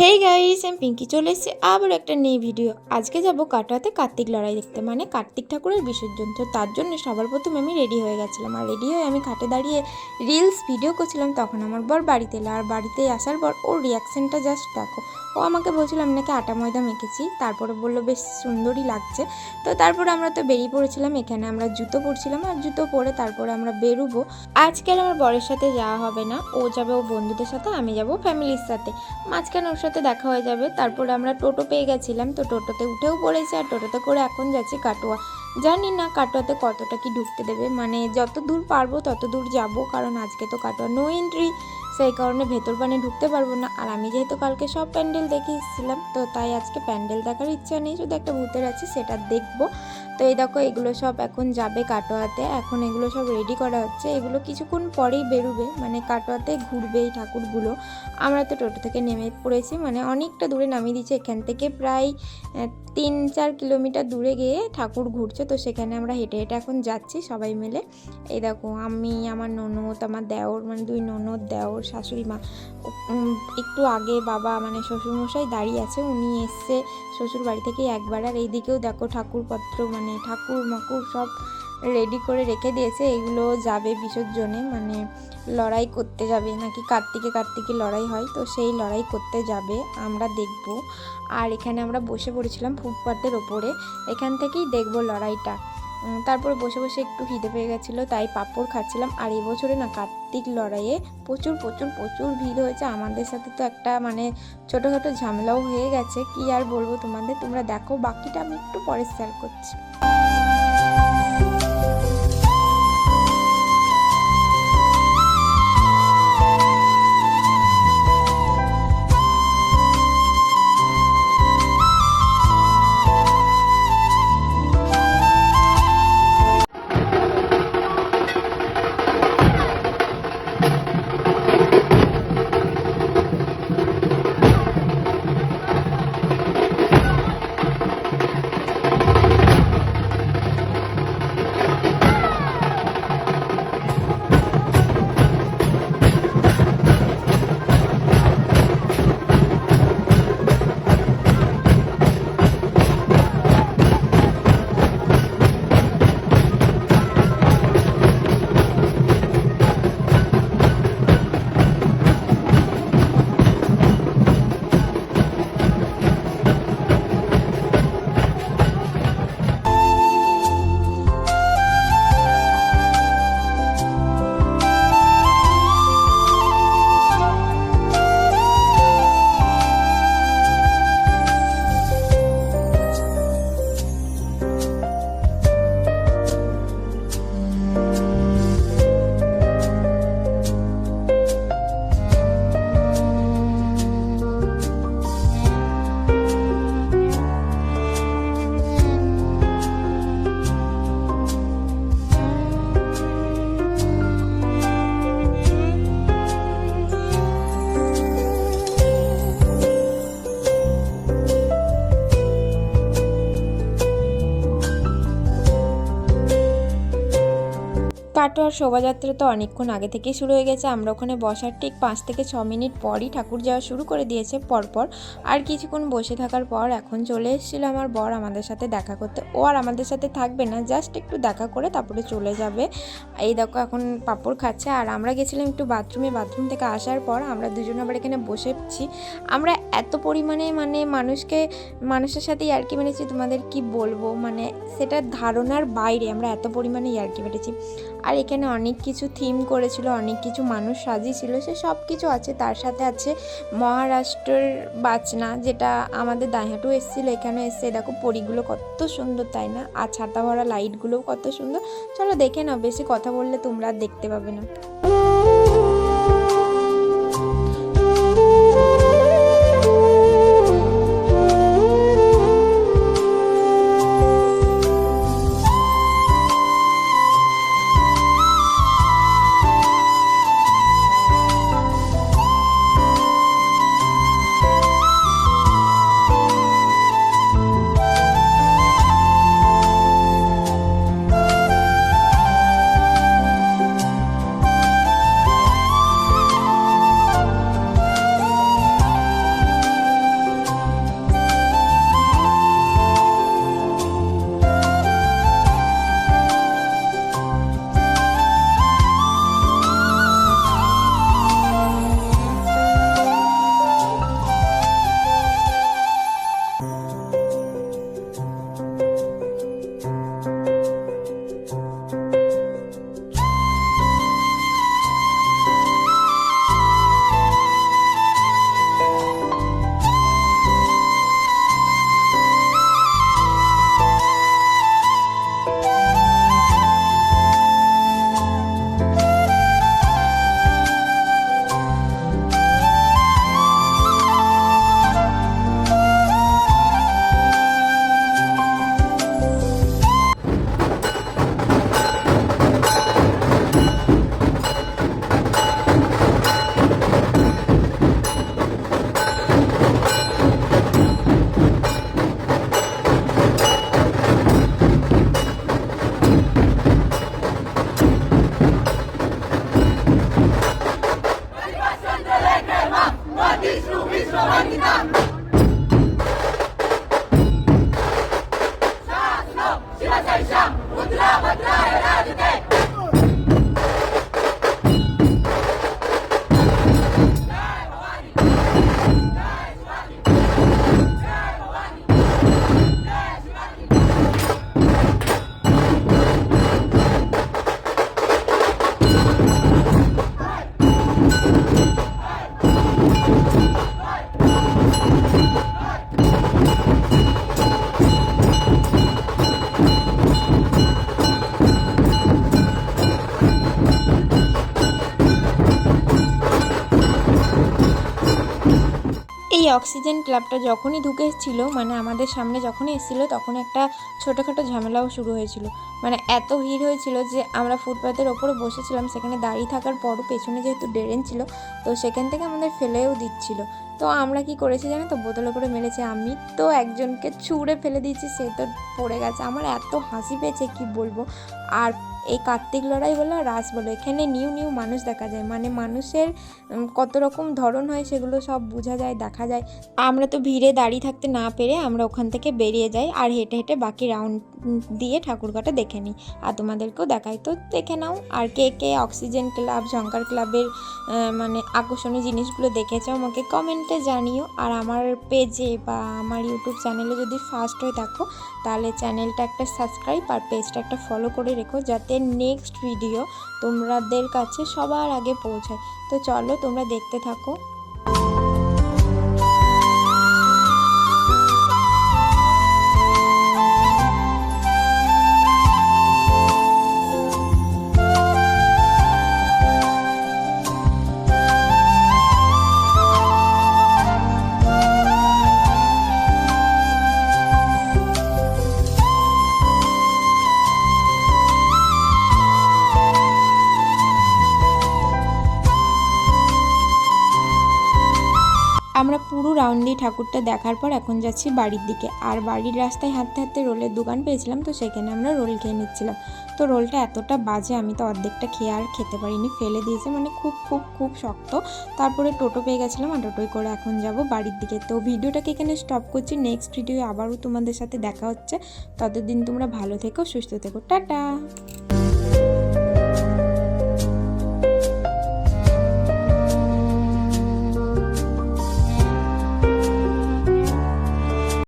Hey guys আমি পিঙ্কি চলে এসেছি আবার একটা নেই ভিডিও আজকে যাব কাটোয়াতে কার্তিক লড়াই দেখতে। মানে কার্তিক ঠাকুরের বিসর্জন তো তার জন্য সবার প্রথমে আমি রেডি হয়ে গেছিলাম। আর রেডি হয়ে আমি খাটে দাঁড়িয়ে রিলস ভিডিও করছিলাম। তখন আমার বর বাড়িতে এলো। আর বাড়িতে আসার পর ওর রিয়াকশানটা জাস্ট দেখো। ও আমাকে বলছিল, আমি নাকি আটা ময়দা মেখেছি। তারপরে বলল, বেশ সুন্দরই লাগছে। তো তারপরে আমরা তো বেরিয়ে পড়েছিলাম এখানে, আমরা জুতো পরছিলাম আর জুতো পরে তারপরে আমরা বেরোবো। আজকে আমার বরের সাথে যাওয়া হবে না, ও যাবে ও বন্ধুদের সাথে, আমি যাব ফ্যামিলির সাথে। মাঝখানে ওর সাথে দেখা হয়ে যাবে, তারপরে আমরা টোটো পেয়ে গেছিলাম, তো টোটোতে উঠেও পড়েছি আর টোটোতে করে এখন যাচ্ছি কাটোয়া। জানি না কাটোয়াতে কতটা কি ঢুকতে দেবে মানে যত দূর পারব তত দূর যাব, কারণ আজকে তো কাটোয়া নো এন্ট্রি। সেই কারণে ভেতর বানে ঢুকতে পারব না। আর আমি যেহেতু কালকে সব প্যান্ডেল দেখে এসেছিলাম তো তাই আজকে প্যান্ডেল দেখার ইচ্ছা নেই। শুধু একটা ভূতের আছে, সেটা দেখব। তো এই দেখো, এগুলো সব এখন যাবে কাটোয়াতে। এখন এগুলো সব রেডি করা হচ্ছে। এগুলো কিছুক্ষণ পরেই বেরোবে। মানে কাটোয়াতে ঘুরবে এই ঠাকুরগুলো। আমরা তো টোটো থেকে নেমে পড়েছি। মানে অনেকটা দূরে নামিয়ে দিচ্ছে এখান থেকে। প্রায় তিন চার কিলোমিটার দূরে গিয়ে ঠাকুর ঘুরছে। তো সেখানে আমরা হেঁটে হেঁটে এখন যাচ্ছি সবাই মিলে। এই দেখো, আমি, আমার ননদ, আমার দেওর মানে দুই ননদ, দেওর, শাশুড়ি মা। একটু আগে বাবা মানে শ্বশুরমশাই দাঁড়িয়ে আছে। উনি এসছে শ্বশুর বাড়ি থেকে একবার। আর এইদিকেও দেখো ঠাকুরপত্র মানে ঠাকুর মাকুর সব রেডি করে রেখে দিয়েছে এগুলো যাবে বিসর্জনে মানে লড়াই করতে যাবে, নাকি কার্তিকে কার্তিকে লড়াই হয়, তো সেই লড়াই করতে যাবে, আমরা দেখব। আর এখানে আমরা বসে পড়েছিলাম ফুটপাতের ওপরে, এখান থেকেই দেখব লড়াইটা। তারপরে বসে বসে একটু খিদে পেয়ে গেছিল, তাই পাপড় খাচ্ছিলাম। আর এবছরে বছরে না কার্তিক লড়াইয়ে প্রচুর প্রচুর প্রচুর ভিড় হয়েছে। আমাদের সাথে তো একটা মানে ছোটোখাটো ঝামেলাও হয়ে গেছে। কি আর বলব তোমাদের? তোমরা দেখো, বাকিটা আমি একটু পরে শেয়ার করছি। কাটোয়ার শোভাযাত্রা তো অনেকক্ষণ আগে থেকেই শুরু হয়ে গেছে। আমরা ওখানে বসার ঠিক পাঁচ থেকে ছ মিনিট পরই ঠাকুর যাওয়া শুরু করে দিয়েছে পরপর। আর কিছুক্ষণ বসে থাকার পর এখন চলে এসেছিল আমার বর আমাদের সাথে দেখা করতে। ও আর আমাদের সাথে থাকবে না, জাস্ট একটু দেখা করে তারপরে চলে যাবে। এই দেখো এখন পাঁপড় খাচ্ছে। আর আমরা গেছিলাম একটু বাথরুমে। বাথরুম থেকে আসার পর আমরা দুজন আবার এখানে বসেছি। আমরা এত পরিমাণে মানে মানুষকে, মানুষের সাথে ইয়ার্কি মেরেছি তোমাদের কি বলব? মানে সেটা ধারণার বাইরে আমরা এত পরিমাণে ইয়ার্কি মেরেছি আর এখানে অনেক কিছু থিম করেছিল, অনেক কিছু মানুষ সাজিয়েছিল, সে সব কিছু আছে। তার সাথে আছে মহারাষ্ট্রের বাচনা যেটা আমাদের দাঁহাটু এসেছিল, এখানে এসছে দেখো পরিগুলো কত সুন্দর, তাই না? আর ছাতা ভরা লাইটগুলোও কত সুন্দর। চলো দেখে নাও, বেশি কথা বললে তোমরা দেখতে পাবে না। Батьківщину la вам এই অক্সিজেন ক্লাবটা যখনই ঢুকে এসেছিল মানে আমাদের সামনে যখনই এসেছিল, তখন একটা ছোটোখাটো ঝামেলাও শুরু হয়েছিল। মানে এত ভিড় হয়েছিল যে আমরা ফুটপাথের ওপরে বসেছিলাম, সেখানে দাঁড়িয়ে থাকার পরও পেছনে যেহেতু ড্রেন ছিল, তো সেখান থেকে আমাদের ফেলেও দিচ্ছিল। তো আমরা কি করেছি জানো তো? বোতলে করে মেরেছে আমি। তো একজনকে ছুঁড়ে ফেলে দিয়েছি, সে তো পড়ে গেছে। আমার এত হাসি পেয়েছে, কি বলব? আর এই কার্তিক লড়াই বলো রাস বলো। এখানে নিউ নিউ মানুষ দেখা যায়। মানে মানুষের কত রকম ধরন হয় সেগুলো সব বোঝা যায়, দেখা যায়। আমরা তো ভিড়ে দাঁড়িয়ে থাকতে না পেরে আমরা ওখান থেকে বেরিয়ে যাই আর হেঁটে হেঁটে বাকি রাউন্ড দিয়ে ঠাকুরঘাটা দেখে নিই। আর তোমাদেরকেও দেখাই। তো দেখে নাও, আর কে কে অক্সিজেন ক্লাব শঙ্কর ক্লাবের মানে আকর্ষণীয় জিনিসগুলো দেখেছ আমাকে কমেন্টে জানিও। আর আমার পেজে বা আমার ইউটিউব চ্যানেলে যদি ফার্স্ট হয়ে থাকো, তাহলে চ্যানেলটা একটা সাবস্ক্রাইব আর পেজটা একটা ফলো করে রেখো, যাতে নেক্সট ভিডিও তোমাদের কাছে সবার আগে পৌঁছায়। তো চলো তোমরা দেখতে থাকো। আমরা পুরো রাউন্ডি ঠাকুরটা দেখার পর এখন যাচ্ছি বাড়ির দিকে। আর বাড়ির রাস্তায় হাঁটতে হাঁটতে রোলের দোকান পেয়েছিলাম, তো সেখানে আমরা রোল খেয়ে নিচ্ছিলাম। তো রোলটা এতটা বাজে, আমি তো অর্ধেকটা খেয়ে আর খেতে পারিনি, ফেলে দিয়েছে মানে খুব খুব খুব শক্ত। তারপরে টোটো পেয়ে গেছিলাম আর টোটোয় করে এখন যাব বাড়ির দিকে। তো ভিডিওটাকে এখানে স্টপ করছি নেক্সট ভিডিও আবারও তোমাদের সাথে দেখা হচ্ছে। ততদিন তোমরা ভালো থেকো, সুস্থ থেকো, টাটা!